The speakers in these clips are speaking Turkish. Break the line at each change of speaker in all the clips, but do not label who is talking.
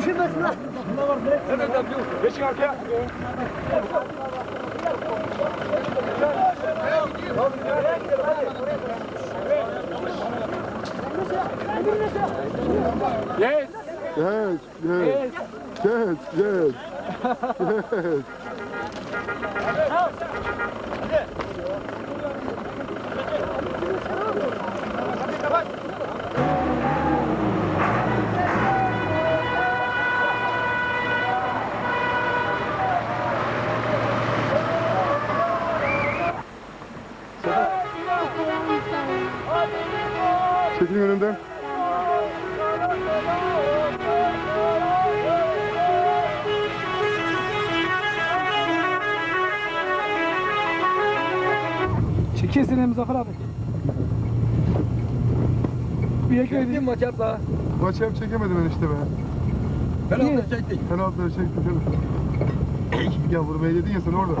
Düşünmesin lan.
Hemen de Geçin arkaya. Yes.
Yes, yes. Yes, yes. Yes.
Yine Muzaffer abi. Bir
ekledim. Maçapla.
Maçap çekemedim enişte be.
Penaltıları çektik.
Penaltıları çektik. Gel vurmayı dedin ya sen orada.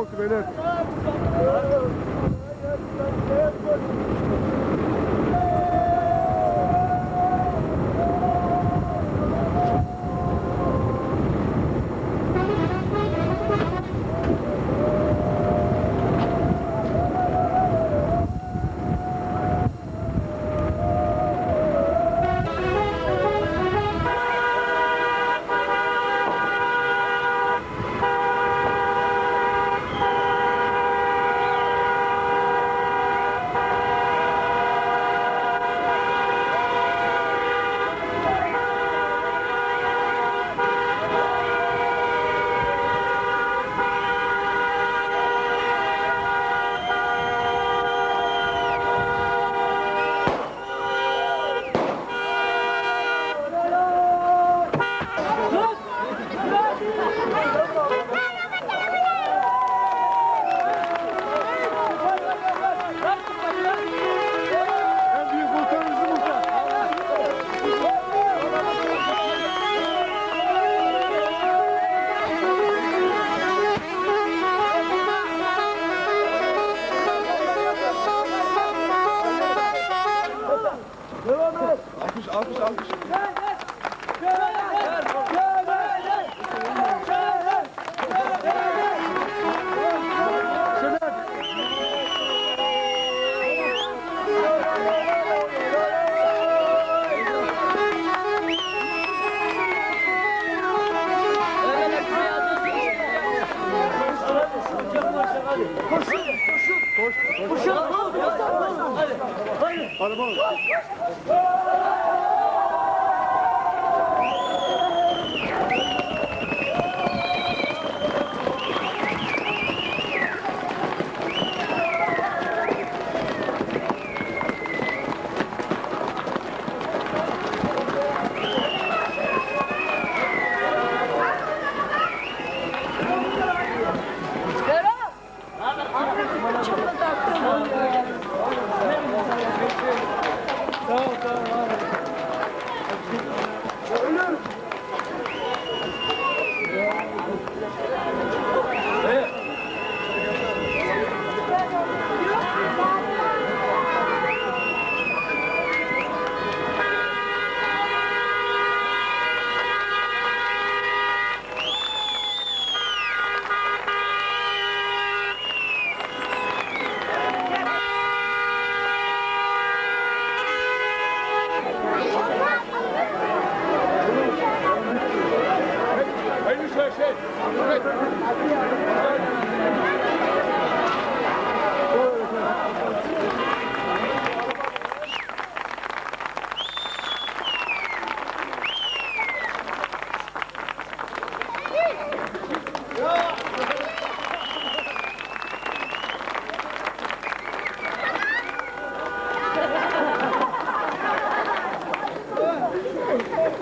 korktu beyler.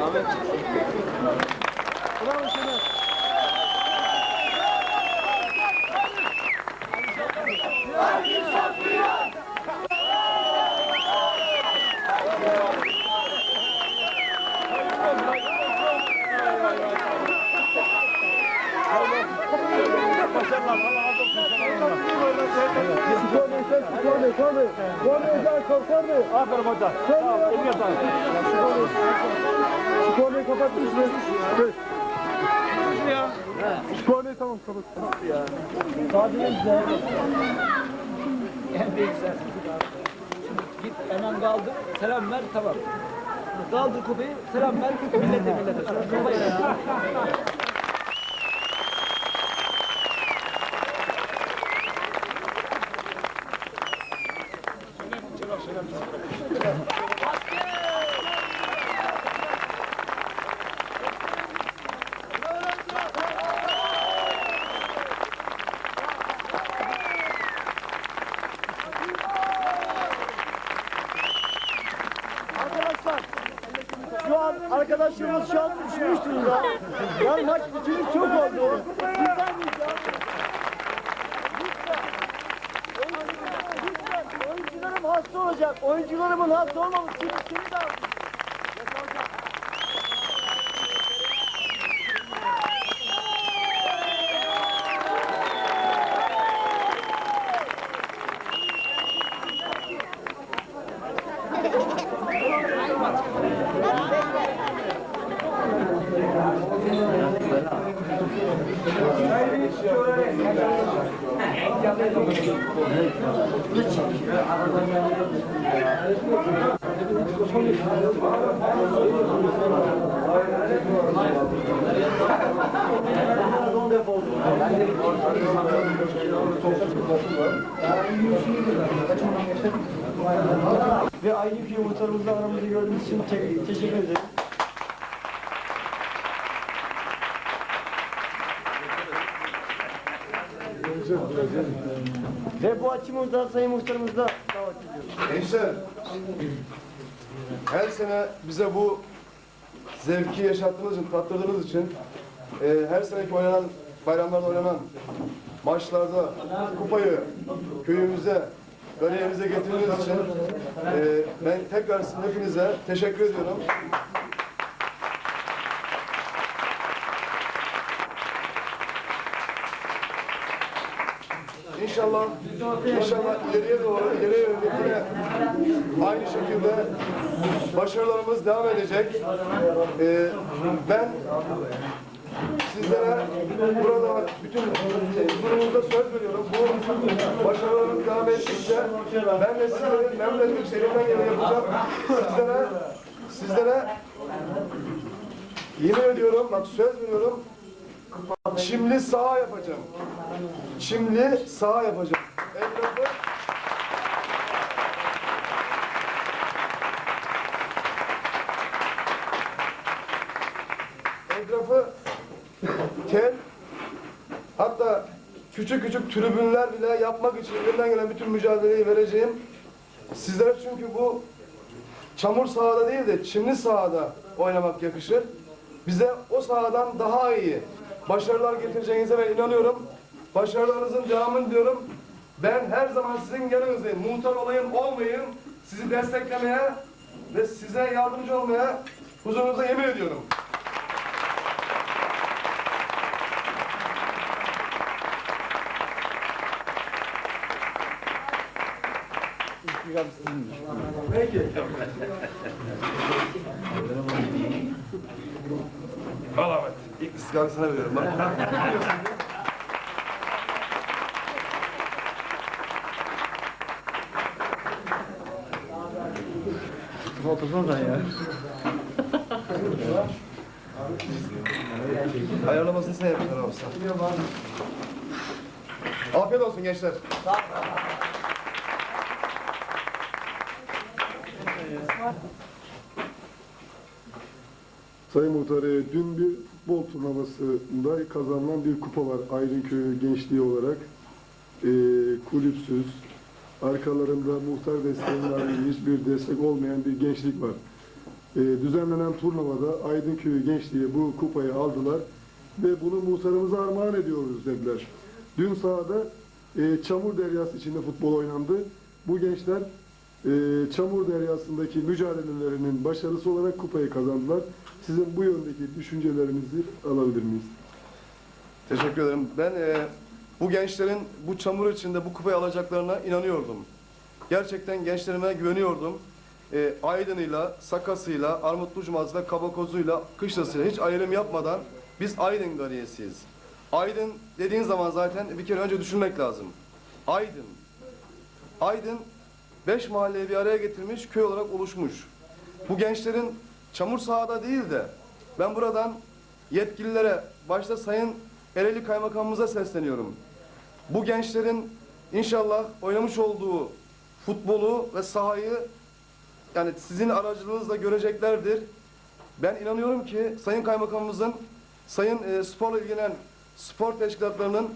Ahmet. Hocam. Eline sağlık. Şu korneyi kapatmış mı? Evet. Şu korneyi tamam kapat.
En büyük sensin. Git hemen kaldır, selam ver, tamam. Kaldır kupayı, selam ver, millete millete. Sonra kupayı ver.
Arkadaşlar şu an arkadaşlarımız şu an üşümüş durumda. Yani maç bitirmiş çok oldu. Olacak. Oyuncularımın hasta olmaması için seni de aldım. Ve Aygün Köyü muhtarımızla aramızda gördüğünüz için te- teşekkür ederim. Ve bu açımızda Sayın Muhtarımızla davet ediyoruz.
Gençler, her sene bize bu zevki yaşattığınız için, tattırdığınız için, e, her seneki oynanan, bayramlarda oynanan maçlarda kupayı köyümüze, galeyemize getirdiğiniz için e, ben tekrar hepinize teşekkür ediyorum. İnşallah, inşallah ileriye doğru, ileriye yönelik yine aynı şekilde başarılarımız devam edecek. Ee, ben sizlere burada bütün huzurunuzda söz veriyorum. Bu başarılarımız devam ettikçe ben de sizlerin memnuniyet elimden geleni yapacağım. Sizlere, sizlere yemin ediyorum, bak söz veriyorum, çimli saha yapacağım. Çimli saha yapacağım. Etrafı etrafı tel hatta küçük küçük tribünler bile yapmak için elimden gelen bütün mücadeleyi vereceğim. Sizlere çünkü bu çamur sahada değil de çimli sahada oynamak yakışır. Bize o sahadan daha iyi başarılar getireceğinize ben inanıyorum. Başarılarınızın devamını diliyorum. Ben her zaman sizin yanınızdayım. Muhtar olayım olmayayım. Sizi desteklemeye ve size yardımcı olmaya huzurunuza yemin ediyorum. Al Ahmet. İlk istikamı sana veriyorum. Bak. Ayarlamasını sen yapıyorsun abi sen. Afiyet olsun gençler.
Sayın Muhtar, e, dün bir bol turnuvasında kazanılan bir kupa var Aydınköy gençliği olarak. E, kulüpsüz, arkalarında muhtar desteğinin ayrı hiçbir destek olmayan bir gençlik var. E, düzenlenen turnuvada Aydınköy gençliği bu kupayı aldılar ve bunu muhtarımıza armağan ediyoruz dediler. Dün sahada e, çamur deryası içinde futbol oynandı. Bu gençler e, çamur deryasındaki mücadelelerinin başarısı olarak kupayı kazandılar. Sizin bu yöndeki düşüncelerinizi alabilir miyiz?
Teşekkür ederim. Ben e, bu gençlerin bu çamur içinde bu kupayı alacaklarına inanıyordum. Gerçekten gençlerime güveniyordum. E, Aydın'ıyla, Sakas'ıyla, Armutlu Cuması'yla, Kabakoz'uyla, Kışlası'yla hiç ayrım yapmadan biz Aydın gariyesiyiz. Aydın dediğin zaman zaten bir kere önce düşünmek lazım. Aydın. Aydın beş mahalleyi bir araya getirmiş, köy olarak oluşmuş. Bu gençlerin çamur sahada değil de ben buradan yetkililere, başta Sayın Ereğli Kaymakamımıza sesleniyorum. Bu gençlerin inşallah oynamış olduğu futbolu ve sahayı yani sizin aracılığınızla göreceklerdir. Ben inanıyorum ki Sayın Kaymakamımızın, Sayın e, sporla ilgilenen spor teşkilatlarının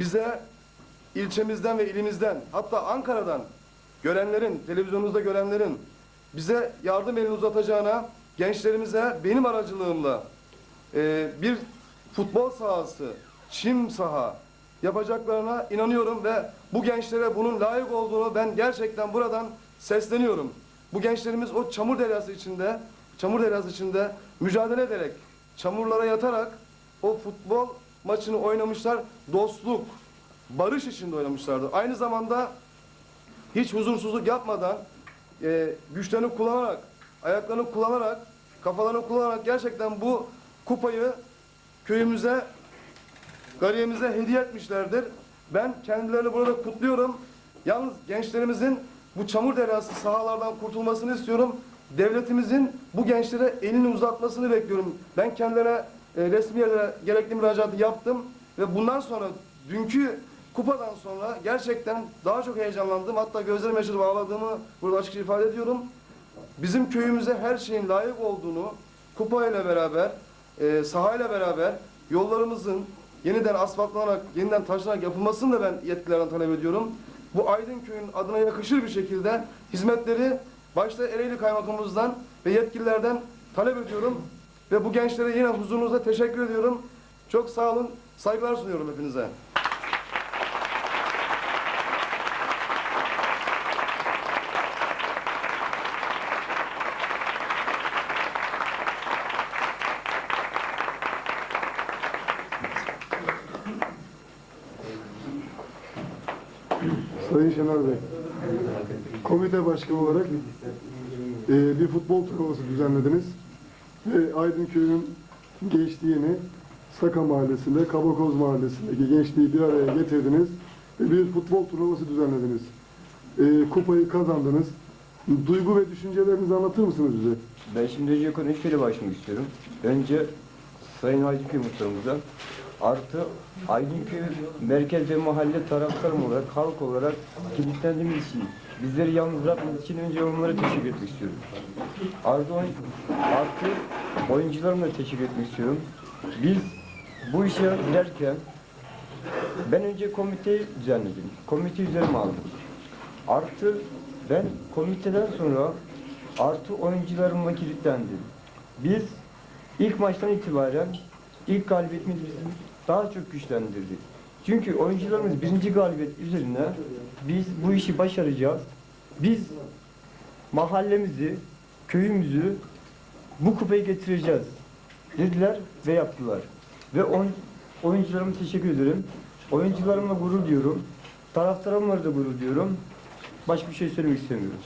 bize ilçemizden ve ilimizden hatta Ankara'dan görenlerin, televizyonunuzda görenlerin bize yardım elini uzatacağına gençlerimize benim aracılığımla e, bir futbol sahası, çim saha yapacaklarına inanıyorum ve bu gençlere bunun layık olduğunu ben gerçekten buradan sesleniyorum. Bu gençlerimiz o çamur deryası içinde, çamur deryası içinde mücadele ederek, çamurlara yatarak o futbol maçını oynamışlar. Dostluk, barış içinde oynamışlardı. Aynı zamanda hiç huzursuzluk yapmadan e, güçlerini kullanarak, ayaklarını kullanarak, kafalarını kullanarak gerçekten bu kupayı köyümüze, gariyemize hediye etmişlerdir. Ben kendilerini burada kutluyorum. Yalnız gençlerimizin bu çamur deryası sahalardan kurtulmasını istiyorum. Devletimizin bu gençlere elini uzatmasını bekliyorum. Ben kendilerine e, resmi yerlere gerekli müracaatı yaptım ve bundan sonra dünkü kupadan sonra gerçekten daha çok heyecanlandım. Hatta gözlerime yaşarıp ağladığımı burada açıkça ifade ediyorum. Bizim köyümüze her şeyin layık olduğunu kupayla beraber, e, sahayla beraber yollarımızın yeniden asfaltlanarak, yeniden taşlanarak yapılmasını da ben yetkililerden talep ediyorum. Bu Aydın Köyü'nün adına yakışır bir şekilde hizmetleri başta Ereğli Kaymakamımızdan ve yetkililerden talep ediyorum. Ve bu gençlere yine huzurunuzda teşekkür ediyorum. Çok sağ olun, saygılar sunuyorum hepinize.
Sayın Şener Bey, komite başkanı olarak e, bir futbol turnuvası düzenlediniz. Ve Aydın Köyü'nün gençliğini Saka Mahallesi'nde, Kabakoz Mahallesi'ndeki gençliği bir araya getirdiniz ve bir futbol turnuvası düzenlediniz. E, kupayı kazandınız. Duygu ve düşüncelerinizi anlatır mısınız bize?
Ben şimdi önce konuya şöyle başlamak istiyorum. Önce Sayın Aydınköy Muhtarımıza artı Aydınköy merkez ve mahalle taraftarım olarak, halk olarak kilitlendiğimiz için bizleri yalnız bırakmadığı için önce onlara teşekkür etmek istiyorum. Artı, oyn- artı oyuncularıma teşekkür etmek istiyorum. Biz bu işe girerken ben önce komiteyi düzenledim. Komite üzerime aldım. Artı ben komiteden sonra artı oyuncularımla kilitlendim. Biz ilk maçtan itibaren ilk galibiyetimiz bizi daha çok güçlendirdi. Çünkü oyuncularımız birinci galibiyet üzerine biz bu işi başaracağız. Biz mahallemizi, köyümüzü bu kupayı getireceğiz dediler ve yaptılar. Ve oy- oyuncularıma teşekkür ederim. Oyuncularımla gurur diyorum. Taraftarımla da gurur diyorum. Başka bir şey söylemek istemiyorum.